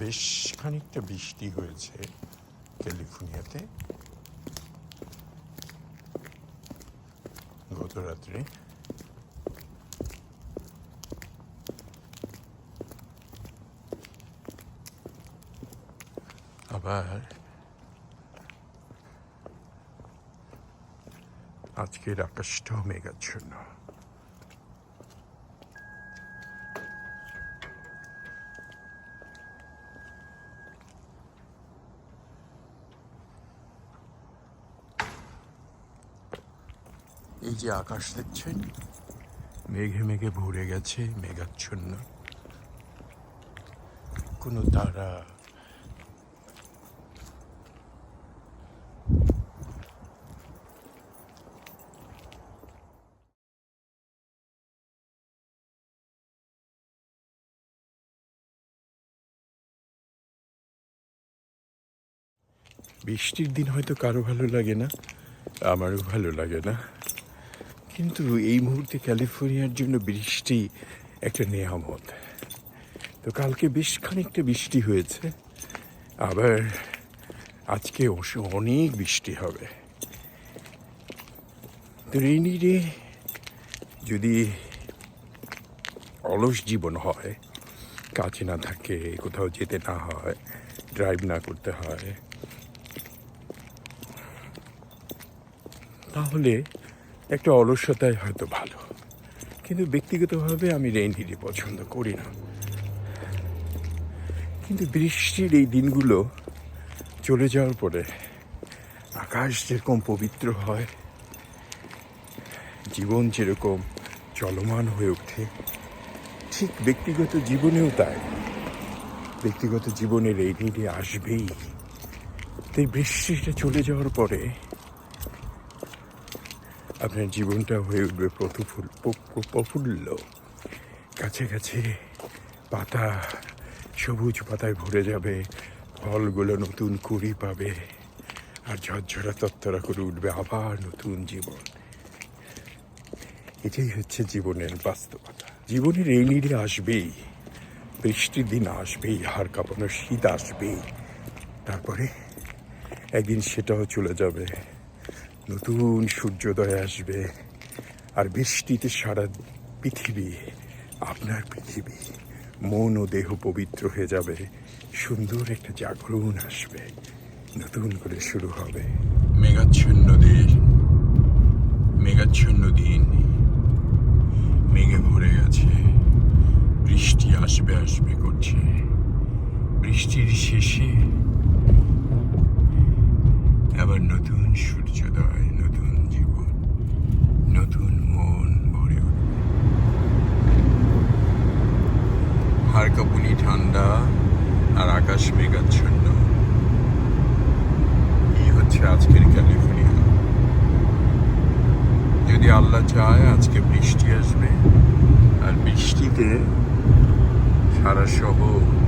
বেশ খানিকটা বৃষ্টি হয়েছে ক্যালিফোর্নিয়াতে। গত রাত্রে আবার আজকের আকাশটাও মেঘাচ্ছন্ন। এই যে আকাশ দেখছেন? মেঘে মেঘে ভরে গেছে মেঘাচ্ছন্ন। কোনো তারা বৃষ্টির দিন হয়তো কারও ভালো লাগে না, আমারও ভালো লাগে না। কিন্তু এই মুহূর্তে ক্যালিফোর্নিয়ার জন্য বৃষ্টি একটা নেয়ামত। তো কালকে বেশ খানিকটা বৃষ্টি হয়েছে, আবার আজকে অনেক বৃষ্টি হবে। তো রেইনি ডে যদি অলস জীবন হয় কাছে না থাকে, কোথাও যেতে না হয়, ড্রাইভ না করতে হয়, তাহলে একটা অলসতায় হয়তো ভালো। কিন্তু ব্যক্তিগতভাবে আমি রেইনহিটে পছন্দ করি না। কিন্তু বৃষ্টির এই দিনগুলো চলে যাওয়ার পরে আকাশ যেরকম পবিত্র হয়, জীবন যেরকম চলমান হয়ে ওঠে, ঠিক ব্যক্তিগত জীবনেও তাই। ব্যক্তিগত জীবনে রেইনহিটে আসবেই। তাই বৃষ্টিটা চলে যাওয়ার পরে আপনার জীবনটা হয়ে উঠবে প্রতিফুল প- প্রফুল্ল। কাছে কাছে পাতা, সবুজ পাতায় ভরে যাবে, ফলগুলো নতুন কুড়ি পাবে, আর ঝরঝরা তত্তরা করে উঠবে আবার নতুন জীবন। এটাই হচ্ছে জীবনের বাস্তবতা। জীবনের এই নিরে আসবেই, বৃষ্টির দিন আসবেই, হাড় কাঁপানো শীত আসবেই। তারপরে একদিন সেটাও চলে যাবে। নতুন সূর্যোদয় আসবে আর বৃষ্টিতে সারা পৃথিবী, আপনার পৃথিবী, মন ও দেহ পবিত্র হয়ে যাবে। সুন্দর একটা জাগরণ আসবে। নতুন করে শুরু হবে। মেঘাচ্ছন্ন দিন মেঘাচ্ছন্ন দিন। মেঘে ভরে গেছে। বৃষ্টি আসবে আসবে, করছে। বৃষ্টির শেষে আবার নতুন সূর্যোদয়, নতুন জীবন, নতুন মন ভরে উঠবে। হাড় ঠান্ডা আর আকাশ মেঘাচ্ছন্ন। এই হচ্ছে আজকের ক্যালিফোর্নিয়া। যদি আল্লাহ চায়, আজকে বৃষ্টি আসবে। আর বৃষ্টিতে সারা শহর